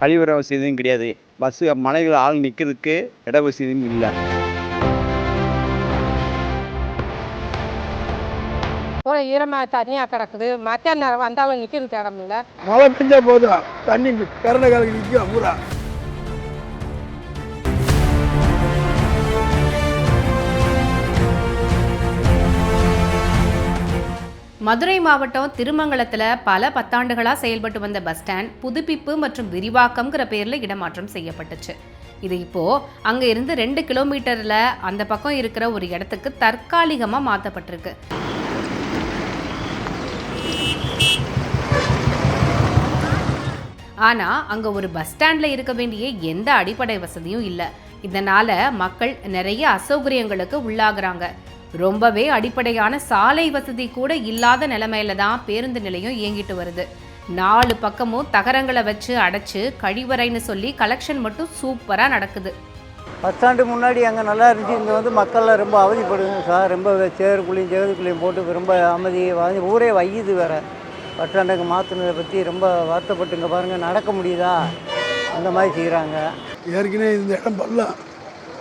கழிவறை வசதியும் கிடையாது. பஸ்ஸு மலைகள் ஆள் நிற்கிறதுக்கு இட வசதியும் இல்லை. பூரா ஈரமாக தண்ணியாக கிடக்குது. மத்தியான நேரம் வந்தாலும் நிற்கிறதுக்கு இடம் இல்லை. மழை பெஞ்சா போதும். தண்ணி கரண்ட காலுக்கு நிற்கும் பூரா. மதுரை மாவட்டம் திருமங்கலத்தில் பல பத்தாண்டுகளாக செயல்பட்டு வந்த பஸ் ஸ்டாண்ட் புதுப்பிப்பு மற்றும் விரிவாக்கம்ங்கிற பேரில் இடமாற்றம் செய்யப்பட்டுச்சு. இது இப்போ அங்கே இருந்து ரெண்டு கிலோமீட்டரில் அந்த பக்கம் இருக்கிற ஒரு இடத்துக்கு தற்காலிகமாக மாற்றப்பட்டிருக்கு ஆனால் அங்கே ஒரு பஸ் ஸ்டாண்டில் இருக்க வேண்டிய எந்த அடிப்படை வசதியும் இல்லை. இதனால் மக்கள் நிறைய அசௌகரியங்களுக்கு உள்ளாகிறாங்க. ரொம்பவே அடிப்படையான சாலை வசதி கூட இல்லாத நிலைமையில தான் பேருந்து நிலையம் இயங்கிட்டு வருது. நாலு பக்கமும் தகரங்களை வச்சு அடைச்சு கழிவறைன்னு சொல்லி கலெக்ஷன் மட்டும் சூப்பரா நடக்குது. பஸ் ஸ்டாண்டு முன்னாடி அங்கே நல்லா இருந்துச்சு. இங்கே வந்து மக்கள்லாம் ரொம்ப அவதிப்படுதுங்க சார். ரொம்ப சேருக்குள்ளேயும் ஜெகதுக்குள்ளேயும் போட்டு ரொம்ப அமைதி வாங்கி ஊரே வையுது வேற. பஸ் ஸ்டாண்டுக்கு மாற்றினதை பற்றி ரொம்ப வருத்தப்பட்டு இங்கே பாருங்கள் நடக்க முடியுதா? அந்த மாதிரி செய்கிறாங்க ஏற்கனவே இந்த இடம் பள்ளம்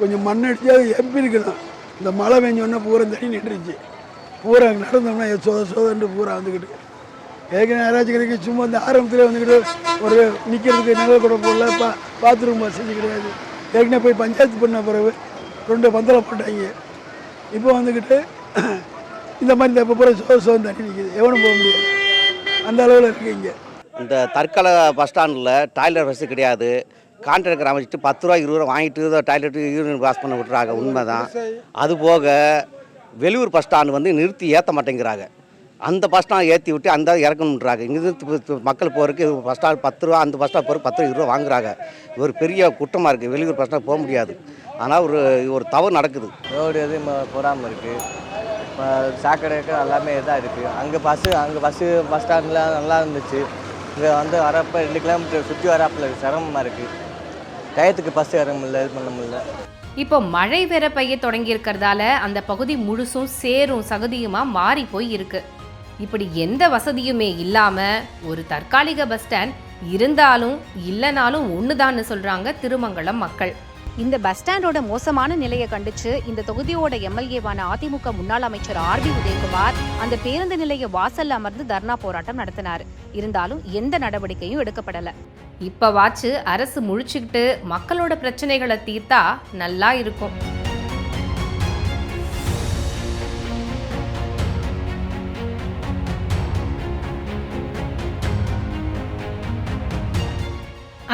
கொஞ்சம் மண் அடிச்சா எம்பி இருக்கணும். இந்த மழை பெஞ்சோடனே பூரா தண்ணி நின்றுச்சு பூரா அங்கே நடந்தோம்னா எ- சோத சோதன்ட்டு பூரா வந்துக்கிட்டு. ஏற்கனவே யாராச்சும் கிடைக்கும் சும்மா இந்த ஆரம்பத்தில் வந்துக்கிட்டு ஒரு நிற்கிறதுக்கு நகை கூட போடல பா பாத்ரூம் வசதி கிடையாது. ஏற்கனவே போய் பஞ்சாயத்து பண்ண பிறகு ரெண்டு பந்தலை போட்டாங்க. இப்போ வந்துக்கிட்டு இந்த மாதிரி இந்த இப்போ பூரா சோத சோதம் தண்ணி நிற்கிது எவனும் போக முடியாது. அந்த அளவில் இருக்குது இங்கே. இந்த தற்கால பஸ் ஸ்டாண்டில் டாய்லெட் வசதி கிடையாது. கான்ட்ராக்டர் அமைச்சிட்டு பத்து ரூபா இருபது ரூபா வாங்கிட்டு டாய்லெட்டு யூரின் பாஸ் பண்ண விட்டுறாங்க. உண்மை தான் அது போக வெளியூர் பஸ் ஸ்டாண்டு வந்து நிறுத்தி ஏற்ற மாட்டேங்கிறாங்க. அந்த பஸ் ஸ்டாண்ட் ஏற்றி விட்டு அந்த இறக்கணுன்றாங்க. இங்கிருந்து மக்கள் போகிறதுக்கு பஸ் ஸ்டாண்ட் பத்து ரூபா அந்த பஸ் ஸ்டாண்ட் போகிற பத்து ரூபா இருபது ரூபா வாங்குறாங்க. ஒரு பெரிய குற்றமாக இருக்குது வெளியூர் பஸ் ஸ்டாண்ட் போக முடியாது. ஆனால் ஒரு ஒரு தவறு நடக்குது. ரோடு எதுவும் போடாமல் இருக்குது சாக்கடைக்கு எல்லாமே இதாக இருக்குது அங்கே பஸ்ஸு அங்கே பஸ்ஸு பஸ் ஸ்டாண்ட்லாம் நல்லா இருந்துச்சு. இங்கே வந்து வரப்போ ரெண்டு கிலோமீட்டர் சுற்றி வரப்பில் சிரமமாக இருக்குது டயத்துக்கு பஸ் வர முடியல இது பண்ண முடியல. இப்போ மழை வேற பெய்ய தொடங்கி இருக்கிறதால அந்த பகுதி முழுசும் சேரும் சகுதியுமா மாறி போய் இருக்கு. இப்படி எந்த வசதியுமே இல்லாம ஒரு தற்காலிக பஸ் ஸ்டாண்ட் இருந்தாலும் இல்லைனாலும் ஒண்ணுதான்னு சொல்றாங்க திருமங்கலம் மக்கள். இந்த பஸ் ஸ்டாண்டோட மோசமான நிலையை கண்டிச்சு இந்த தொகுதியோட எம்எல்ஏவான அதிமுக முன்னாள் அமைச்சர் ஆர் பி உதயகுமார் அந்த பேருந்து நிலைய வாசல்ல அமர்ந்து தர்ணா போராட்டம் நடத்தினார். இருந்தாலும் எந்த நடவடிக்கையும் எடுக்கப்படல. இப்பவாச்சு அரசு முழிச்சுக்கிட்டு மக்களோட பிரச்சனைகளை தீர்த்தா நல்லா இருக்கும்.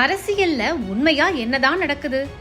அரசியல்ல உண்மையா என்னதான் நடக்குது?